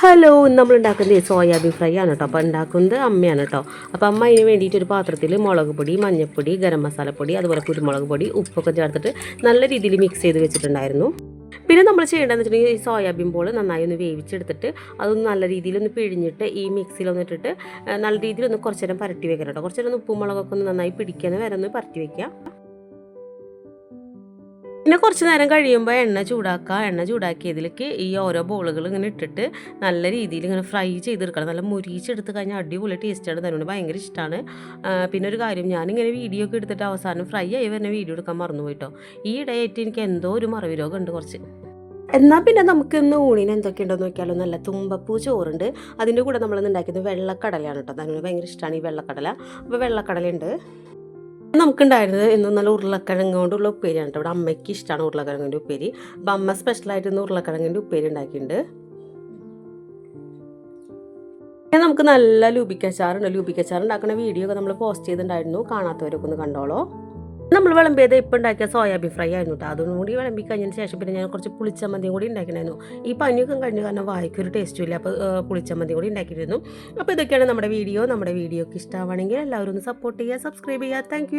Hello നമ്മൾ ഉണ്ടാക്കുന്നത് soybean fry ആണ് കേട്ടോ. അപ്പോൾ ഉണ്ടാക്കുന്നത് അമ്മയാണ് കേട്ടോ. അപ്പോൾ അമ്മ അതിന് വേണ്ടിയിട്ട് ഒരു പാത്രത്തിൽ മുളക് പൊടി മഞ്ഞൾപ്പൊടി ഗരം മസാലപ്പൊടി അതുപോലെ കുരുമുളക് പൊടി ഉപ്പൊക്കെ ചേർത്തിട്ട് നല്ല രീതിയിൽ മിക്സ് ചെയ്ത് വെച്ചിട്ടുണ്ടായിരുന്നു. പിന്നെ നമ്മൾ ചെയ്യേണ്ടതെന്ന് വെച്ചിട്ടുണ്ടെങ്കിൽ ഈ സോയാബീൻ ബോൾ നന്നായി ഒന്ന് വേവിച്ചെടുത്തിട്ട് അതൊന്ന് നല്ല രീതിയിൽ ഒന്ന് പിഴിഞ്ഞിട്ട് ഈ മിക്സിയിൽ ഇട്ടിട്ട് നല്ല രീതിയിൽ ഒന്ന് കുറച്ച് നേരം പരട്ടി വെക്കണം കേട്ടോ. കുറച്ച് നേരം ഉപ്പും മുളകൊക്കെ ഒന്ന് നന്നായി പിടിക്കുന്ന വരെ ഒന്ന് പരട്ടി വെക്കുക. പിന്നെ കുറച്ച് നേരം കഴിയുമ്പോൾ എണ്ണ ചൂടാക്കുക എണ്ണ ചൂടാക്കിയതിലേക്ക് ഈ ഓരോ ബോളുകൾ ഇങ്ങനെ ഇട്ടിട്ട് നല്ല രീതിയിൽ ഇങ്ങനെ ഫ്രൈ ചെയ്തെടുക്കണം. നല്ല മുരിച്ചെടുത്ത് കഴിഞ്ഞാൽ അടിപൊളി ടേസ്റ്റാണ് തന്നോട് ഭയങ്കര ഇഷ്ടമാണ് പിന്നെ ഒരു കാര്യം ഞാനിങ്ങനെ വീഡിയോ ഒക്കെ എടുത്തിട്ട് അവസാനം ഫ്രൈ ആയി വരുന്ന വീഡിയോ എടുക്കാൻ മറന്നു പോയിട്ടോ ഈ ഇടയായിട്ട് എനിക്ക് എന്തോ ഒരു മറവി രോഗം ഉണ്ട് കുറച്ച്. എന്നാൽ പിന്നെ നമുക്ക് ഇന്ന് ഊണിന് എന്തൊക്കെയുണ്ടെന്ന് നോക്കിയാലോ. നല്ല തുമ്പപ്പൂ ചോറുണ്ട്. അതിന്റെ കൂടെ നമ്മളിന്ന് ഉണ്ടാക്കിയത് വെള്ളക്കടലയാണ് കേട്ടോ. അതിനോട് ഭയങ്കര ഇഷ്ടമാണ് ഈ വെള്ളക്കടല. അപ്പോൾ വെള്ളക്കടലുണ്ട് നമുക്കുണ്ടായിരുന്നത് ഇന്ന് നല്ല ഉരുളക്കിഴങ്ങ് കൊണ്ടുള്ള ഉപ്പേരിയാണ് ഇവിടെ അമ്മയ്ക്ക് ഇഷ്ടമാണ് ഉരുളക്കിഴങ്ങിന്റെ ഉപ്പേരി. അപ്പം അമ്മ സ്പെഷ്യലായിട്ട് ഇന്ന് ഉരുളക്കിഴങ്ങിന്റെ ഉപ്പേരി ഉണ്ടാക്കിയിട്ടുണ്ട്. പിന്നെ നമുക്ക് നല്ല ലൂബിക്കച്ചാറുണ്ട് ലൂബിക്കച്ചാർ ഉണ്ടാക്കുന്ന വീഡിയോ ഒക്കെ നമ്മൾ പോസ്റ്റ് ചെയ്തിട്ടുണ്ടായിരുന്നു. കാണാത്തവരൊക്കെ ഒന്ന് കണ്ടോളോ. നമ്മൾ വിളമ്പിയത് ഇപ്പം ഉണ്ടാക്കിയ സോയാബീൻ ഫ്രൈ ആയിരുന്നു കേട്ടോ അതും കൂടി വിളമ്പി കഴിഞ്ഞതിന് ശേഷം പിന്നെ ഞാൻ കുറച്ച് പുളിച്ചമന്തിയും കൂടി ഉണ്ടാക്കിയിട്ടുണ്ടായിരുന്നു. ഈ പനിയൊക്കെ കഴിഞ്ഞു കാരണം വായിക്കൊരു ടേസ്റ്റും ഇല്ല. അപ്പോൾ പുളിച്ചമ്മന്തി കൂടി ഉണ്ടാക്കിയിരുന്നു അപ്പോൾ ഇതൊക്കെയാണ് നമ്മുടെ വീഡിയോ. നമ്മുടെ വീഡിയോക്ക് ഇഷ്ടമാണെങ്കിൽ എല്ലാവരും ഒന്ന് സപ്പോർട്ട് ചെയ്യുക സബ്സ്ക്രൈബ് ചെയ്യുക. താങ്ക്